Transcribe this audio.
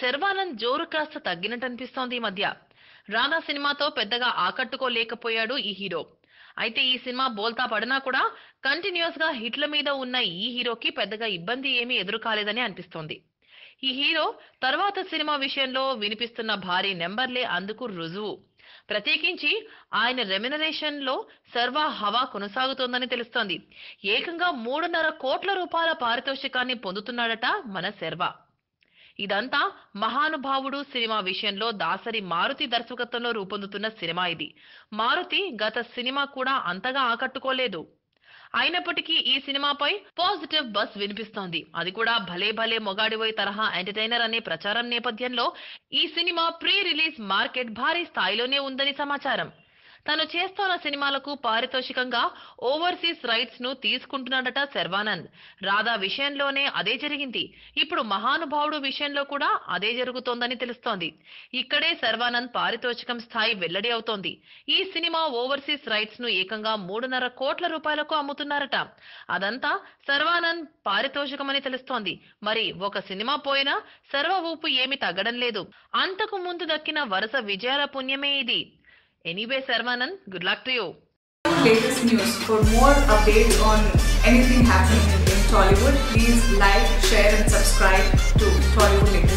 శర్వానంద్ జోరు కాస్త తగ్గినట్టు అనిపిస్తోంది ఈ మధ్య. రాధా సినిమాతో పెద్దగా ఆకట్టుకోలేకపోయాడు ఈ హీరో. అయితే ఈ సినిమా బోల్తా పడినా కూడా కంటిన్యూస్గా హిట్ల మీద ఉన్న ఈ హీరోకి పెద్దగా ఇబ్బంది ఏమీ ఎదురు కాలేదని అనిపిస్తోంది. ఈ హీరో తర్వాత సినిమా విషయంలో వినిపిస్తున్న భారీ నెంబర్లే అందుకు రుజువు. ప్రత్యేకించి ఆయన రెమ్యునరేషన్లో సర్వ హవా కొనసాగుతోందని తెలుస్తోంది. ఏకంగా మూడున్నర కోట్ల రూపాయల పారితోషికాన్ని పొందుతున్నాడట మన శర్వా. ఇదంతా మహానుభావుడు సినిమా విషయంలో దాసరి మారుతి దర్శకత్వంలో రూపొందుతున్న సినిమా ఇది. మారుతి గత సినిమా కూడా అంతగా ఆకట్టుకోలేదు. అయినప్పటికీ ఈ సినిమాపై పాజిటివ్ బస్ వినిపిస్తోంది. అది కూడా భలే భలే మొగాడివోయ్ తరహా ఎంటర్టైనర్ అనే ప్రచారం నేపథ్యంలో ఈ సినిమా ప్రీ రిలీజ్ మార్కెట్ భారీ స్థాయిలోనే ఉందని సమాచారం. తను చేస్తున్న సినిమాలకు పారితోషికంగా ఓవర్సీస్ రైట్స్ను తీసుకుంటున్నాడట శర్వానంద్. రాధా విషయంలోనే అదే జరిగింది. ఇప్పుడు మహానుభావుడు విషయంలో కూడా అదే జరుగుతోందని తెలుస్తోంది. ఇక్కడే శర్వానంద్ పారితోషికం స్థాయి వెల్లడి అవుతోంది. ఈ సినిమా ఓవర్సీస్ రైట్స్ను ఏకంగా మూడున్నర కోట్ల రూపాయలకు అమ్ముతున్నారట. అదంతా సర్వానంద్ పారితోషికమని తెలుస్తోంది. మరి ఒక సినిమా పోయినా సర్వ ఊపు ఏమి తగ్గడం లేదు. అంతకు ముందు దక్కిన వరుస విజయాల పుణ్యమే ఇది. Anyway, Sarvanan, good luck to you. Latest news. For more updates on anything happening in Tollywood, please like, share and subscribe to Tollywood News.